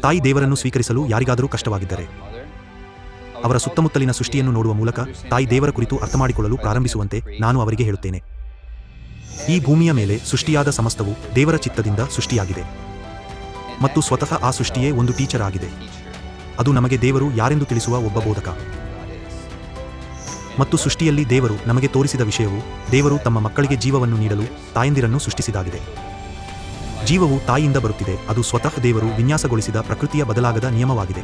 ತಾಯಿ ದೇವರನ್ನು ಸ್ವೀಕರಿಸಲು ಯಾರಿಗಾದರೂ ಕಷ್ಟವಾಗಿದ್ದರೆ ಅವರ ಸುತ್ತಮುತ್ತಲಿನ ಸೃಷ್ಟಿಯನ್ನು ನೋಡುವ ಮೂಲಕ ತಾಯಿ ದೇವರ ಕುರಿತು ಅರ್ಥಮಾಡಿಕೊಳ್ಳಲು ಪ್ರಾರಂಭಿಸುವಂತೆ ನಾನು ಅವರಿಗೆ ಹೇಳುತ್ತೇನೆ. ಈ ಭೂಮಿಯ ಮೇಲೆ ಸೃಷ್ಟಿಯಾದ ಸಮಸ್ತವು ದೇವರ ಚಿತ್ತದಿಂದ ಸೃಷ್ಟಿಯಾಗಿದೆ. ಮತ್ತು ಸ್ವತಃ ಆ ಸೃಷ್ಟಿಯೇ ಒಂದು ಟೀಚರ್ ಆಗಿದೆ. ಅದು ನಮಗೆ ದೇವರು ಯಾರೆಂದು ತಿಳಿಸುವ ಒಬ್ಬ ಬೋಧಕ. ಮತ್ತು ಸೃಷ್ಟಿಯಲ್ಲಿ ದೇವರು ನಮಗೆ ತೋರಿಸಿದ ವಿಷಯವು ದೇವರು ತಮ್ಮ ಮಕ್ಕಳಿಗೆ ಜೀವವನ್ನು ನೀಡಲು ತಾಯಂದಿರನ್ನು ಸೃಷ್ಟಿಸಿದಾಗಿದೆ. ಜೀವವು ತಾಯಿಯಿಂದ ಬರುತ್ತಿದೆ. ಅದು ಸ್ವತಃ ದೇವರು ವಿನ್ಯಾಸಗೊಳಿಸಿದ ಪ್ರಕೃತಿಯ ಬದಲಾಗದ ನಿಯಮವಾಗಿದೆ.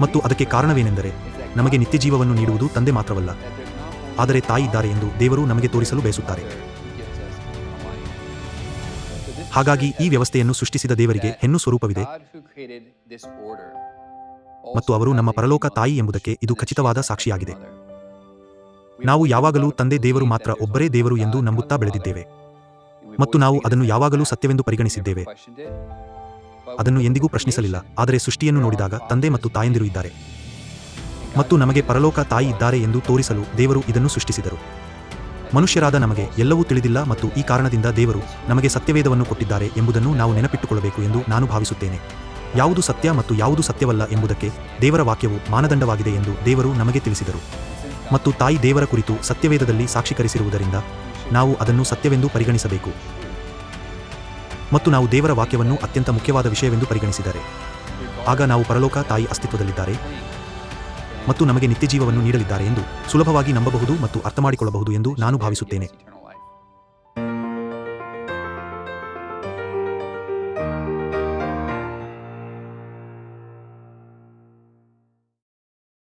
ಮತ್ತು ಅದಕ್ಕೆ ಕಾರಣವೇನೆಂದರೆ, ನಮಗೆ ನಿತ್ಯ ಜೀವವನ್ನು ನೀಡುವುದು ತಂದೆ ಮಾತ್ರವಲ್ಲ. ಆದರೆ ತಾಯಿ ಇದ್ದಾರೆ ಎಂದು ದೇವರು ನಮಗೆ ತೋರಿಸಲು ಬಯಸುತ್ತಾರೆ. ಹಾಗಾಗಿ ಈ ವ್ಯವಸ್ಥೆಯನ್ನು ಸೃಷ್ಟಿಸಿದ ದೇವರಿಗೆ ಹೆಣ್ಣು ಸ್ವರೂಪವಿದೆ. ಮತ್ತು ಅವರು ನಮ್ಮ ಪರಲೋಕ ತಾಯಿ ಎಂಬುದಕ್ಕೆ ಇದು ಖಚಿತವಾದ ಸಾಕ್ಷಿಯಾಗಿದೆ. ನಾವು ಯಾವಾಗಲೂ ತಂದೆ ದೇವರು ಮಾತ್ರ ಒಬ್ಬರೇ ದೇವರು ಎಂದು ನಂಬುತ್ತಾ ಬೆಳೆದಿದ್ದೇವೆ. ಮತ್ತು ನಾವು ಅದನ್ನು ಯಾವಾಗಲೂ ಸತ್ಯವೆಂದು ಪರಿಗಣಿಸಿದ್ದೇವೆ. ಅದನ್ನು ಎಂದಿಗೂ ಪ್ರಶ್ನಿಸಲಿಲ್ಲ. ಆದರೆ ಸೃಷ್ಟಿಯನ್ನು ನೋಡಿದಾಗ ತಂದೆ ಮತ್ತು ತಾಯಂದಿರು ಇದ್ದಾರೆ. ಮತ್ತು ನಮಗೆ ಪರಲೋಕ ತಾಯಿ ಇದ್ದಾರೆ ಎಂದು ತೋರಿಸಲು ದೇವರು ಇದನ್ನು ಸೃಷ್ಟಿಸಿದರು. ಮನುಷ್ಯರಾದ ನಮಗೆ ಎಲ್ಲವೂ ತಿಳಿದಿಲ್ಲ ಮತ್ತು ಈ ಕಾರಣದಿಂದ ದೇವರು ನಮಗೆ ಸತ್ಯವೇದವನ್ನು ಕೊಟ್ಟಿದ್ದಾರೆ ಎಂಬುದನ್ನು ನಾವು ನೆನಪಿಟ್ಟುಕೊಳ್ಳಬೇಕು ಎಂದು ನಾನು ಭಾವಿಸುತ್ತೇನೆ. ಯಾವುದು ಸತ್ಯ ಮತ್ತು ಯಾವುದು ಸತ್ಯವಲ್ಲ ಎಂಬುದಕ್ಕೆ ದೇವರ ವಾಕ್ಯವು ಮಾನದಂಡವಾಗಿದೆ ಎಂದು ದೇವರು ನಮಗೆ ತಿಳಿಸಿದರು. ಮತ್ತು ತಾಯಿ ದೇವರ ಕುರಿತು ಸತ್ಯವೇದದಲ್ಲಿ ಸಾಕ್ಷೀಕರಿಸಿರುವುದರಿಂದ ನಾವು ಅದನ್ನು ಸತ್ಯವೆಂದು ಪರಿಗಣಿಸಬೇಕು. ಮತ್ತು ನಾವು ದೇವರ ವಾಕ್ಯವನ್ನು ಅತ್ಯಂತ ಮುಖ್ಯವಾದ ವಿಷಯವೆಂದು ಪರಿಗಣಿಸಿದರೆ. ಆಗ ನಾವು ಪರಲೋಕ ತಾಯಿ ಅಸ್ತಿತ್ವದಲ್ಲಿದ್ದಾರೆ. ಮತ್ತು ನಮಗೆ ನಿತ್ಯಜೀವವನ್ನು ನೀಡಲಿದ್ದಾರೆ ಎಂದು ಸುಲಭವಾಗಿ ನಂಬಬಹುದು ಮತ್ತು ಅರ್ಥಮಾಡಿಕೊಳ್ಳಬಹುದು ಎಂದು ನಾನು ಭಾವಿಸುತ್ತೇನೆ.